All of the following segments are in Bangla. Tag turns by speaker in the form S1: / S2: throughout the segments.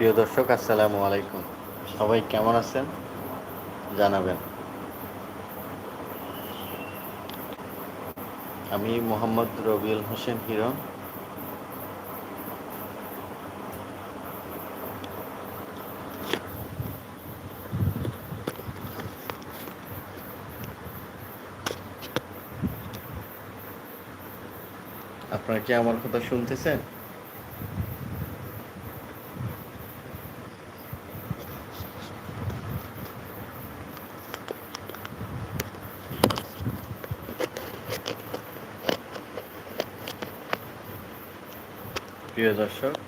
S1: প্রিয় দর্শক, আসসালামু আলাইকুম। সবাই কেমন আছেন? জানাবেন। আমি মোহাম্মদ রবিউল হোসেন হিরণ। আপনারা কি আমার কথা শুনতেছেন? প্রিয় দর্শক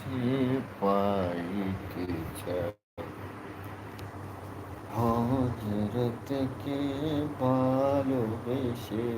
S2: যে পাইতে চায় হজরতকে ভালোবেসে